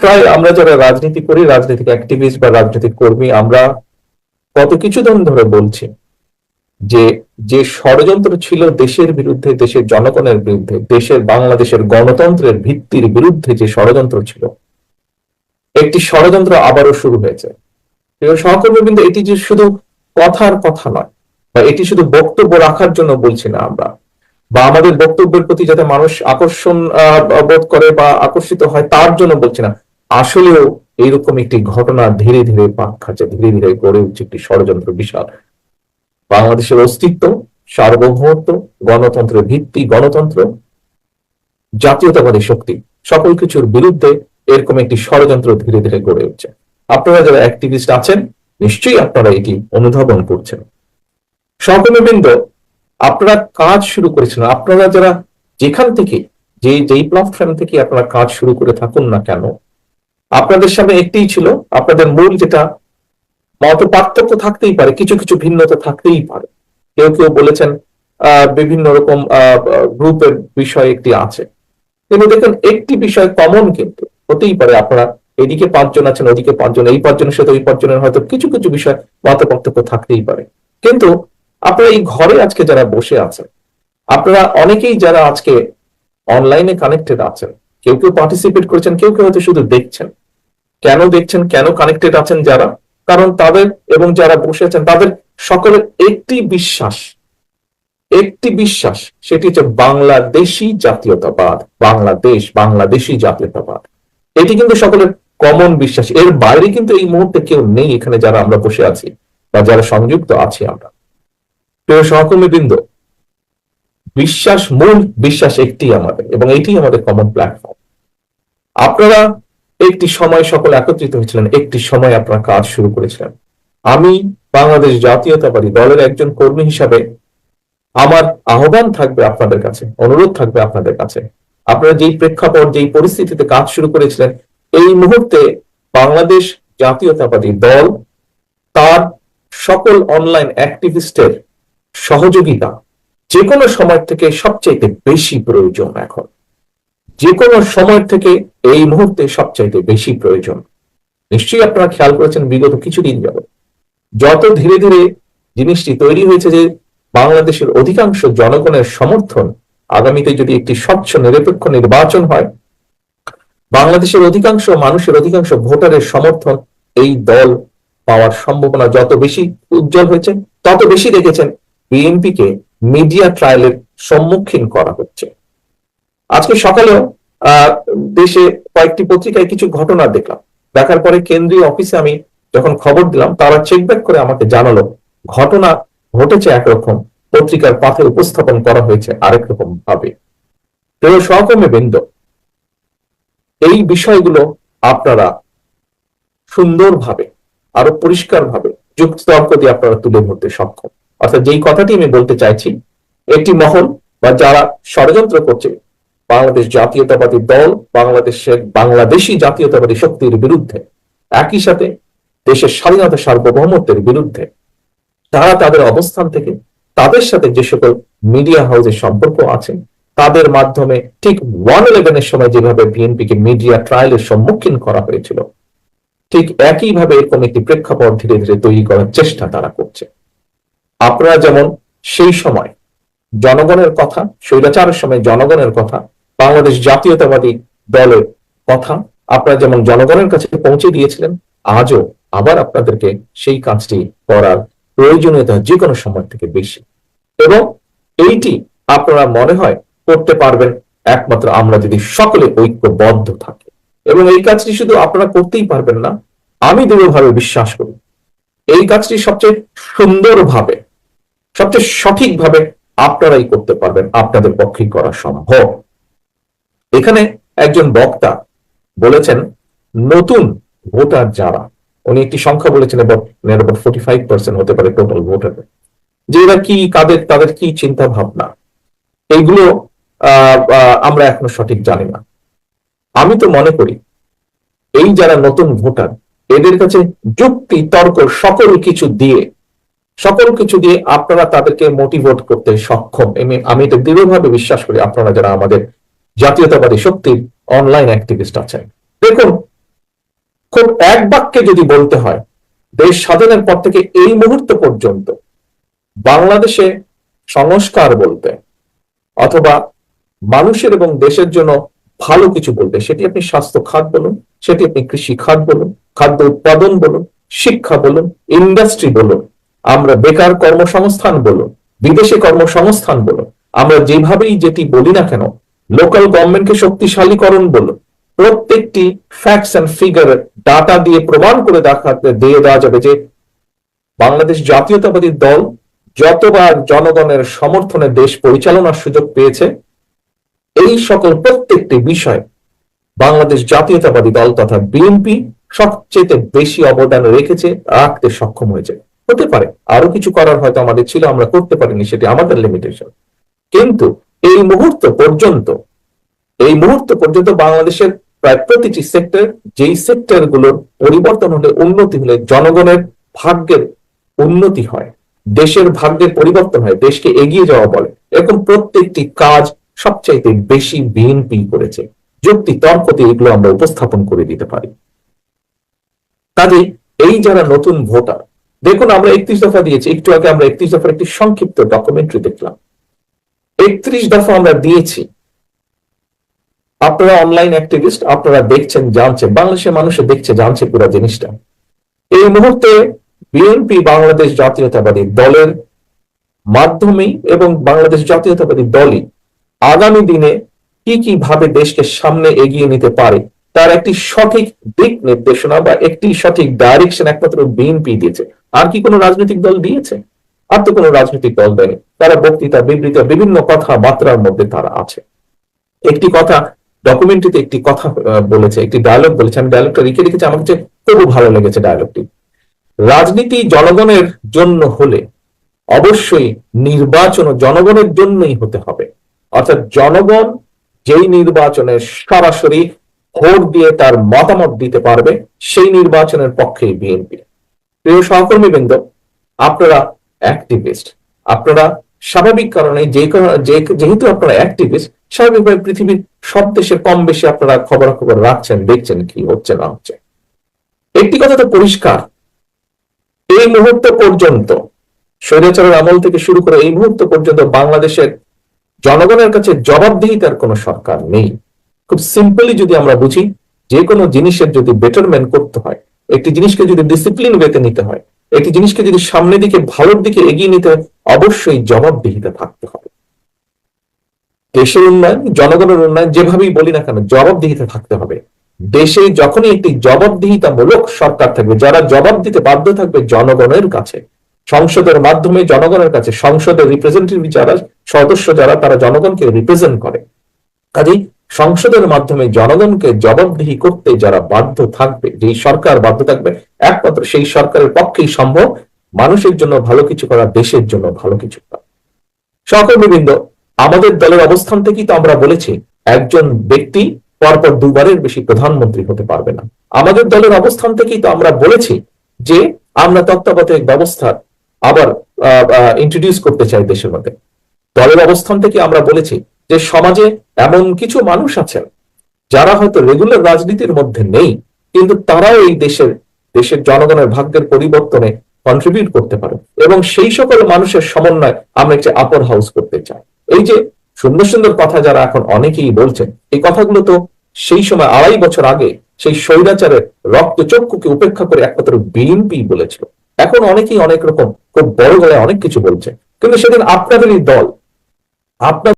প্রায় আমরা যারা রাজনীতি করি, রাজনৈতিক অ্যাক্টিভিস্ট বা রাজনৈতিক কর্মী, আমরা কত কিছুদিন ধরে বলছি যে যে ষড়যন্ত্র ছিল দেশের বিরুদ্ধে, দেশের জনগণের বিরুদ্ধে, দেশের বাংলাদেশের গণতন্ত্রের ভিত্তির বিরুদ্ধে যে ষড়যন্ত্র ছিল, একটি ষড়যন্ত্র আবারও শুরু হয়েছে। সহকর্মী কিন্তু এটি যে শুধু কথার কথা নয়, বা এটি শুধু বক্তব্য রাখার জন্য বলছি না আমরা, বা আমাদের বক্তব্যের প্রতি যাতে মানুষ আকর্ষণ বোধ করে বা আকর্ষিত হয়, তার জন্য বলছি না। আসলেও এইরকম একটি ঘটনা ধীরে ধীরে পাক খাচ্ছে, ধীরে ধীরে গড়ে উঠছে একটি ষড়যন্ত্র বিশাল। বাংলাদেশের অস্তিত্ব, সার্বভৌমত্ব, গণতন্ত্রের ভিত্তি, গণতন্ত্র, জাতীয়তাবাদী শক্তি, সকল কিছুর বিরুদ্ধে এরকম একটি ষড়যন্ত্র ধীরে ধীরে গড়ে উঠছে। আপনারা যারা অ্যাক্টিভিস্ট আছেন, নিশ্চয়ই আপনারা এটি অনুধাবন করছেন। সহকর্মীবৃন্দ আপনারা কাজ শুরু করেছেন, আপনারা যারা যেখান থেকে, যে, যেই প্ল্যাটফর্ম থেকে আপনারা কাজ শুরু করে থাকুন না কেন আপনাদের সামনে একটিই ছিল, আপনাদের মূল যেটা, মত পার্থক্য থাকতেই পারে, কিছু কিছু ভিন্নতা থাকতেই পারে। কেউ কেউ বলেছেন বিভিন্ন রকম গ্রুপের বিষয় একটি আছে। কিন্তু দেখুন, একটি বিষয় কমন কিন্তু, হতেই পারে আপনারা এদিকে পাঁচজন আছেন, ওদিকে পাঁচজন, এই পাঁচজনের সাথে ওই পাঁচজনের হয়তো কিছু কিছু বিষয় মত পার্থক্য থাকতেই পারে। কিন্তু আপনারা এই ঘরে আজকে যারা বসে আছেন, আপনারা অনেকেই যারা আজকে অনলাইনে কানেক্টেড আছেন কেউ কেউ পার্টিসিপেট করেছেন, কেউ কেউ হয়তো শুধু দেখছেন। কেন দেখছেন, কেন কানেক্টেড আছেন যারা? কারণ তাদের এবং যারা বসে আছেন, তাদের সকলের একটি বিশ্বাস একটি বিশ্বাস, সেটি হচ্ছে বাংলাদেশি জাতীয়তাবাদ, বাংলাদেশ, বাংলাদেশি জাতীয়তাবাদ। এটি কিন্তু সকলের কমন বিশ্বাস। এর বাইরে কিন্তু এই মুহূর্তে কেউ নেই এখানে যারা আমরা বসে আছি বা যারা সংযুক্ত আছি আমরা। প্রিয় সহকর্মী বৃন্দ বিশ্বাস, মূল বিশ্বাস একটি আমাদের এবং এটি আমাদের কমন প্ল্যাটফর্ম আপনারা একটি সময় সকলে একত্রিত হয়েছিলেন, একটি সময় আপনারা কাজ শুরু করেছিলেন। আমি বাংলাদেশ জাতীয়তাবাদী দলের একজন কর্মী হিসাবে আমার আহ্বান থাকবে আপনাদের কাছে, অনুরোধ থাকবে আপনাদের কাছে। আপনারা যেই প্রেক্ষাপট, যেই পরিস্থিতিতে কাজ শুরু করেছিলেন, এই মুহূর্তে বাংলাদেশ জাতীয়তাবাদী দল তার সকল অনলাইন অ্যাক্টিভিস্টের সহযোগিতা যে কোনো সময় থেকে সবচাইতে বেশি প্রয়োজন এখন। যে কোনো সময় থেকে এই মুহূর্তে সবচাইতে বেশি প্রয়োজন। নিশ্চয়ই আপনারা খেয়াল করেছেন বিগত কিছুদিন যাবত যত ধীরে ধীরে জিনিসটি তৈরি হয়েছে যে বাংলাদেশের অধিকাংশ জনগণের সমর্থন আগামীতে যদি একটি স্বচ্ছ, নিরপেক্ষ নির্বাচন হয়, বাংলাদেশের অধিকাংশ মানুষের অধিকাংশ ভোটারের সমর্থন এই দল পাওয়ার সম্ভাবনা যত বেশি উজ্জ্বল হয়েছে, তত বেশি দেখেছেন বিএনপি কে মিডিয়া ট্রায়ালের সম্মুখীন করা হচ্ছে। আজকে সকালেও দেশে কয়েকটি পত্রিকায় কিছু ঘটনা দেখলাম। দেখার পরে কেন্দ্রীয় অফিসে আমি যখন খবর দিলাম, তারা চেক ব্যাক করে আমাকে জানালো, ঘটনা ঘটেছে একরকম, পত্রিকার পাথে উপস্থাপন করা হয়েছে আরেক রকম ভাবে। প্রিয় সহকর্মী বৃন্দ, এই বিষয়গুলো আপনারা সুন্দরভাবে, আরও পরিষ্কারভাবে যুক্তি তর্ক দিয়ে আপনারা তুলে ধরতে সক্ষম। অর্থাৎ যেই কথাটি আমি বলতে চাইছি, একটি মহল বা যারা ষড়যন্ত্র করছে, বাংলাদেশ জাতীয়তাবাদী দল, বাংলাদেশের বাংলাদেশি জাতীয়তাবাদী শক্তির বিরুদ্ধে, একই সাথে দেশের স্বাধীনতা সার্বভৌমত্বের বিরুদ্ধে, তারা তাদের অবস্থান থেকে তাদের সাথে যে সকল মিডিয়া হাউসের সম্পর্ক আছে, তাদের মাধ্যমে ঠিক ওয়ান ইলেভেনের সময় যেভাবে বিএনপিকে মিডিয়া ট্রায়ালের সম্মুখীন করা হয়েছিল, ঠিক একইভাবে এরকম একটি প্রেক্ষাপট ধীরে ধীরে তৈরি করার চেষ্টা তারা করছে। আপনারা যেমন সেই সময় জনগণের কথা, স্বৈরাচারের সময় জনগণের কথা, বাংলাদেশ জাতীয়তাবাদী দলের কথা আপনারা যেমন জনগণের কাছে পৌঁছে দিয়েছিলেন, আজও আবার আপনাদেরকে সেই কাজটি করার প্রয়োজনীয়তা যে কোনো সময় থেকে বেশি। এবং এইটি আপনারা মনে হয় করতে পারবেন, একমাত্র আমরা যদি সকলে ঐক্যবদ্ধ থাকি। এবং এই কাজটি শুধু আপনারা করতেই পারবেন না, আমি দৃঢ়ভাবে বিশ্বাস করি, এই কাজটি সবচেয়ে সুন্দরভাবে সবচেয়ে সঠিকভাবে আপনারাই করতে পারবেন আপনাদের পক্ষে করা সম্ভব। এখানে একজন বক্তা বলেছেন, নতুন ভোটার যারা, উনি একটি সংখ্যা বলেছেন ফোর্টি ফাইভ পার্সেন্ট হতে পারে টোটাল ভোটার যে এরা কি কাদের তাদের কি চিন্তা ভাবনা এইগুলো আমরা এখনও সঠিক জানি না। আমি তো মনে করি, এই যারা নতুন ভোটার, এদের কাছে যুক্তি, তর্ক সকল কিছু দিয়ে সকল কিছু দিয়ে আপনারা তাদেরকে মোটিভেট করতে সক্ষম। আমি- এটা দৃঢ়ভাবে বিশ্বাস করি আপনারা যারা আমাদের জাতীয়তাবাদী শক্তির অনলাইন অ্যাক্টিভিস্ট আছেন। দেখুন, খুব এক বাক্যে যদি বলতে হয়, দেশ স্বাধীনের পর থেকে এই মুহূর্ত পর্যন্ত বাংলাদেশে সংস্কার বলতে অথবা মানুষের এবং দেশের জন্য ভালো কিছু বলতে, সেটি আপনি স্বাস্থ্য খাত বলুন, সেটি আপনি কৃষি খাত বলুন, খাদ্য উৎপাদন বলুন, শিক্ষা বলুন ইন্ডাস্ট্রি বলুন আমরা বেকার কর্মসংস্থান বলুন বিদেশে কর্মসংস্থান বলুন আমরা যেভাবেই যেটি বলি না কেন লোকাল গভর্নমেন্টকে শক্তিশালীকরণ বলুন প্রত্যেকটি ফ্যাক্টস অ্যান্ড ফিগার ডাটা দিয়ে প্রমাণ করে দেখাতে দিয়ে দেওয়া যাবে যে বাংলাদেশ জাতীয়তাবাদী দল যতবার জনগণের সমর্থনে দেশ পরিচালনার সুযোগ পেয়েছে, এই সকল প্রত্যেকটি বিষয় বাংলাদেশ জাতীয়তাবাদী দল তথা বিএনপি সবচেয়ে বেশি অবদান রেখেছে, রাখতে সক্ষম হয়েছে। হতে পারে। আরও কিছু করার হয়তো আমাদের ছিল, আমরা করতে পারিনি, সেটি আমাদের লিমিটেশন কিন্তু এই মুহূর্ত পর্যন্ত, এই মুহূর্ত পর্যন্ত বাংলাদেশের প্রায় প্রতিটি সেক্টর যেই সেক্টরগুলোর পরিবর্তন হলে উন্নতি হলে জনগণের ভাগ্যের উন্নতি হয়, দেশের ভাগ্যের পরিবর্তন হয়, দেশকে এগিয়ে যাওয়া বলে। এরকম প্রত্যেকটি কাজ সবচাইতে বেশি বিএনপি করেছে। যুক্তি, তর্ক দিয়ে এগুলো আমরা উপস্থাপন করে দিতে পারি। কাজে এই যারা নতুন ভোটার দেখুন, আমরা একত্রিশ দফা দিয়েছি। একটু আগে আমরা একত্রিশ দফার একটি সংক্ষিপ্ত ডকুমেন্টারি দেখলাম। একত্রিশ দফা আমরা দিয়েছি। আপনারা অনলাইন অ্যাক্টিভিস্ট আপনারা দেখছেন, জানছেন, বাংলাদেশের মানুষে দেখছে, জানছে পুরো জিনিসটা। এই মুহূর্তে বিএনপি বাংলাদেশ জাতীয়তাবাদী দলের মাধ্যমেই এবং বাংলাদেশ জাতীয়তাবাদী দলই আগামী দিনে কি কি ভাবে দেশকে সামনে এগিয়ে নিতে পারে তার একটি সঠিক দিক নির্দেশনা বা একটি সঠিক ডাইরেকশন একমাত্র বিএনপি দিয়েছে। আর কি কোনো রাজনৈতিক দল দিয়েছে? আর তো কোনো রাজনৈতিক দল দেয়নি। তারা বক্তৃতা, বিবৃতি, বিভিন্ন কথা বার্তার মধ্যে তারা আছে। একটি কথা ডকুমেন্টারিতে একটি কথা বলেছে, একটি ডায়লগ বলেছে। আমি ডায়লগটা লিখে রেখেছি, আমার কাছে খুব ভালো লেগেছে ডায়লগটি রাজনীতি জনগণের জন্য হলে অবশ্যই নির্বাচন জনগণের জন্যই হতে হবে। অর্থাৎ জনগণ যেই নির্বাচনে সরাসরি ভোট দিয়ে তার মতামত দিতে পারবে সেই নির্বাচনের পক্ষেই বিএনপি। প্রিয় সহকর্মী বৃন্দ আপনারা অ্যাক্টিভিস্ট আপনারা স্বাভাবিক কারণে যে যেহেতু আপনারা অ্যাক্টিভিস্ট স্বাভাবিকভাবে পৃথিবীর সব দেশে কম বেশি আপনারা খবরাখবর রাখছেন, দেখছেন কি হচ্ছে না হচ্ছে। একটি কথা তো পরিষ্কার, এই মুহূর্ত পর্যন্ত, স্বৈরাচারের আমল থেকে শুরু করে এই মুহূর্ত পর্যন্ত বাংলাদেশের জনগণের কাছে জবাবদিহিতার কোনো সরকার নেই। খুব সিম্পলি যদি আমরা বুঝি, যে কোনো জিনিসের যদি বেটারমেন্ট করতে হয়, একটি জিনিসকে যদি ডিসিপ্লিন ওয়েতে নিতে হয়, একটি জিনিসকে যদি সামনের দিকে, ভালোর দিকে এগিয়ে নিতে হয়, অবশ্যই জবাবদিহিতা থাকতে হবে। দেশের উন্নয়ন, জনগণের উন্নয়ন যেভাবেই বলি না কেন, জবাবদিহিতা থাকতে হবে। দেশে যখনই একটি জবাবদিহিতামূলক সরকার থাকবে, যারা জবাব দিতে বাধ্য থাকবে জনগণের কাছে, সংসদের মাধ্যমে জনগণের কাছে, সংসদের রিপ্রেজেন্টেটিভ যারা, সদস্য যারা, তারা জনগণকে রিপ্রেজেন্ট করে। কাজেই সংসদের মাধ্যমে জনগণকে জবাবদিহি করতে যারা বাধ্য থাকবে, যেই সরকার বাধ্য থাকবে, একমাত্র সেই সরকারের পক্ষেই সম্ভব। মানুষের জন্য ভালো কিছু করা, দেশের জন্য ভালো কিছু করা। সহকর্মীবৃন্দ, আমাদের দলের অবস্থান থেকেই তো আমরা বলেছি, একজন ব্যক্তি পরপর দুবারের বেশি প্রধানমন্ত্রী হতে পারবে না। আমাদের দলের অবস্থান থেকেই তো আমরা বলেছি যে আমরা তত্ত্বাবধায়ক ব্যবস্থা আবার ইন্ট্রোডিউস করতে চাই দেশের মধ্যে। দলের অবস্থান থেকে আমরা বলেছি যে সমাজে এমন কিছু মানুষ আছেন, যারা হয়তো রেগুলার রাজনীতির মধ্যে নেই, কিন্তু তারাও এই দেশের দেশের জনগণের ভাগ্যের পরিবর্তনে কন্ট্রিবিউট করতে পারে এবং সেই সকল মানুষের সমন্বয় আমরা একটি আপার হাউস করতে চাই। এই যে সুন্দর সুন্দর কথা যারা এখন অনেকেই বলছেন, এই কথাগুলো তো সেই সময় আড়াই বছর আগে সেই স্বৈরাচারের রক্তচক্ষুকে উপেক্ষা করে একমাত্র বিএনপি বলেছিল। এখন অনেকেই অনেক রকম খুব বড় গলায় অনেক কিছু বলছে। কিন্তু সেদিন আপনাদেরই দল আপনার